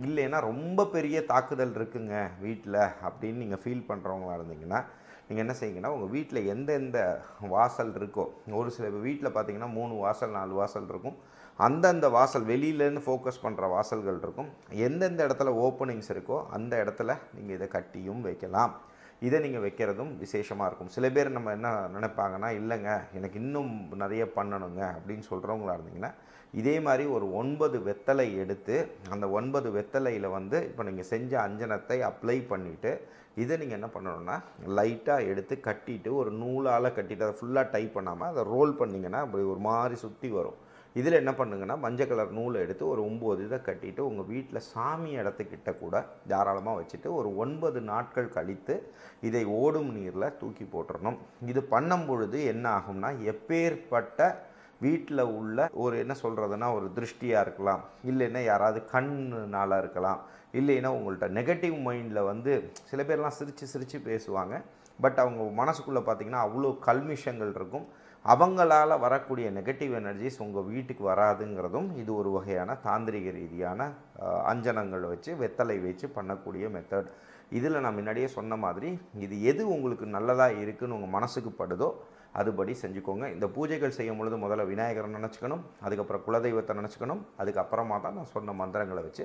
இல்லைன்னா ரொம்ப பெரிய தாக்குதல் இருக்குங்க வீட்டில் அப்படின்னு நீங்கள் ஃபீல் பண்ணுறவங்களா இருந்தீங்கன்னா நீங்கள் என்ன செய்யுங்கன்னா உங்கள் வீட்டில் எந்தெந்த வாசல் இருக்கோ ஒரு சில வீட்டில் பார்த்தீங்கன்னா மூணு வாசல் நாலு வாசல் இருக்கும். அந்தந்த வாசல் வெளியிலேருந்து ஃபோக்கஸ் பண்ணுற வாசல்கள் இருக்கும். எந்தெந்த இடத்துல ஓப்பனிங்ஸ் இருக்கோ அந்த இடத்துல நீங்கள் இதை கட்டியும் வைக்கலாம். இதை நீங்கள் வைக்கிறதும் விசேஷமாக இருக்கும். சில பேர் நம்ம என்ன நினைப்பாங்கன்னா இல்லைங்க எனக்கு இன்னும் நிறைய பண்ணணுங்க அப்படின்னு சொல்கிறவங்களா இருந்தீங்கன்னா இதே மாதிரி ஒரு ஒன்பது வெத்தலை எடுத்து அந்த ஒன்பது வெத்தலையில் வந்து இப்போ நீங்கள் செஞ்ச அஞ்சனத்தை அப்ளை பண்ணிவிட்டு இதை நீங்கள் என்ன பண்ணணும்னா லைட்டாக எடுத்து கட்டிட்டு ஒரு நூலால் கட்டிட்டு அதை ஃபுல்லாக டைப் பண்ணாமல் அதை ரோல் பண்ணிங்கன்னா அப்படி ஒரு மாதிரி சுற்றி வரும். இதில் என்ன பண்ணுங்கன்னா மஞ்சள் கலர் நூலை எடுத்து ஒரு ஒம்பது இதை கட்டிட்டு உங்கள் வீட்டில் சாமி இடத்துக்கிட்ட கூட தாராளமாக வச்சுட்டு ஒரு ஒன்பது நாட்கள் கழித்து இதை ஓடும் நீரில் தூக்கி போட்டுறணும். இது பண்ணும் பொழுது என்ன ஆகும்னா எப்பேற்பட்ட வீட்டில் உள்ள ஒரு என்ன சொல்கிறதுனா ஒரு திருஷ்டியாக இருக்கலாம். இல்லைன்னா யாராவது கண்ணுனால இருக்கலாம். இல்லைன்னா உங்கள்கிட்ட நெகட்டிவ் மைண்டில் வந்து சில பேர்லாம் சிரித்து சிரித்து பேசுவாங்க. பட் அவங்க மனசுக்குள்ளே பார்த்தீங்கன்னா அவ்வளோ கல்மிஷங்கள் இருக்கும். அவங்களால வரக்கூடிய நெகட்டிவ் எனர்ஜிஸ் உங்கள் வீட்டுக்கு வராதுங்கிறதும் இது ஒரு வகையான தாந்திரிக ரீதியான அஞ்சனங்கள் வச்சு வெத்தலை வச்சு பண்ணக்கூடிய மெத்தட் இதில் நான் முன்னாடியே சொன்ன மாதிரி இது எது உங்களுக்கு நல்லதாக இருக்குன்னு உங்கள் மனசுக்கு படுதோ அதுபடி செஞ்சுக்கோங்க. இந்த பூஜைகள் செய்யும் பொழுது முதல்ல விநாயகரை நினச்சிக்கணும் அதுக்கப்புறம் குலதெய்வத்தை நினச்சிக்கணும் அதுக்கப்புறமா தான் நான் சொன்ன மந்திரங்களை வச்சு